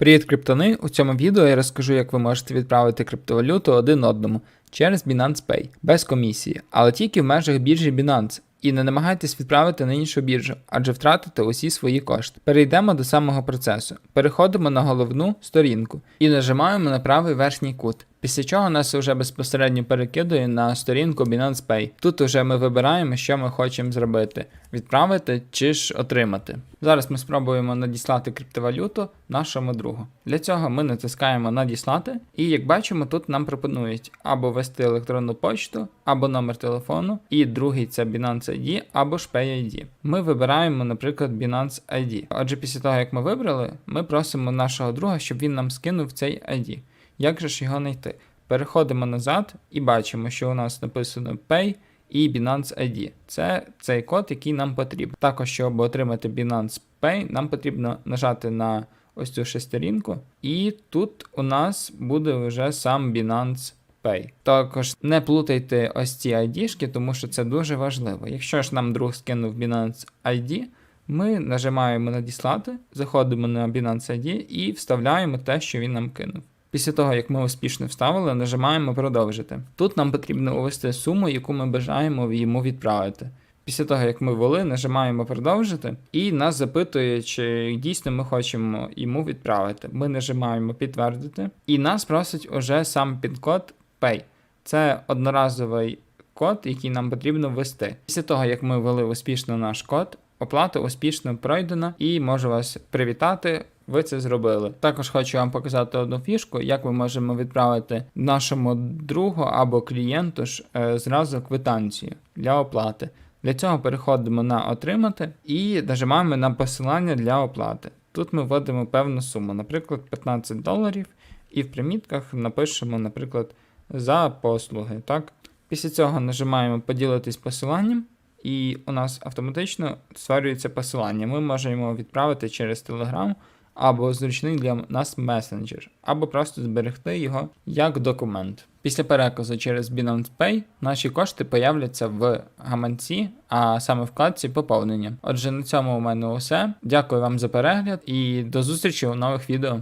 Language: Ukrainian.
Привіт, криптони! У цьому відео я розкажу, як ви можете відправити криптовалюту один одному через Binance Pay без комісії, але тільки в межах біржі Binance. І не намагайтесь відправити на іншу біржу, адже втратите усі свої кошти. Перейдемо до самого процесу. Переходимо на головну сторінку і нажимаємо на правий верхній кут. Після чого нас вже безпосередньо перекидує на сторінку Binance Pay. Тут вже ми вибираємо, що ми хочемо зробити: відправити чи ж отримати. Зараз ми спробуємо надіслати криптовалюту нашому другу. Для цього ми натискаємо надіслати, і як бачимо, тут нам пропонують або ввести електронну почту, або номер телефону, і другий це Binance ID або ж Pay ID. Ми вибираємо, наприклад, Binance ID. Отже, після того, як ми вибрали, ми просимо нашого друга, щоб він нам скинув цей ID. Як же ж його знайти? Переходимо назад і бачимо, що у нас написано Pay і Binance ID. Це цей код, який нам потрібен. Також, щоб отримати Binance Pay, нам потрібно нажати на ось цю шестерінку, і тут у нас буде вже сам Binance Pay. Також не плутайте ось ці ID-шки, тому що це дуже важливо. Якщо ж нам друг скинув Binance ID, ми нажимаємо надіслати, заходимо на Binance ID і вставляємо те, що він нам кинув. Після того, як ми успішно вставили, нажимаємо продовжити. Тут нам потрібно ввести суму, яку ми бажаємо йому відправити. Після того, як ми ввели, нажимаємо продовжити, і нас запитує, чи дійсно ми хочемо йому відправити. Ми нажимаємо підтвердити, і нас просить уже сам пін-код Pay. Це одноразовий код, який нам потрібно ввести. Після того, як ми ввели успішно наш код, оплата успішно пройдена і можу вас привітати. Ви це зробили. Також хочу вам показати одну фішку, як ми можемо відправити нашому другу або клієнту ж е, зразу квитанцію для оплати. Для цього переходимо на отримати і нажимаємо на посилання для оплати. Тут ми вводимо певну суму, наприклад, 15 доларів, і в примітках напишемо, наприклад, за послуги. Так? Після цього нажимаємо поділитись посиланням, і у нас автоматично створюється посилання. Ми можемо відправити через Telegram або зручний для нас месенджер, або просто зберегти його як документ. Після переказу через Binance Pay наші кошти появляться в гаманці, а саме в вкладці поповнення. Отже, на цьому у мене усе. Дякую вам за перегляд і до зустрічі у нових відео.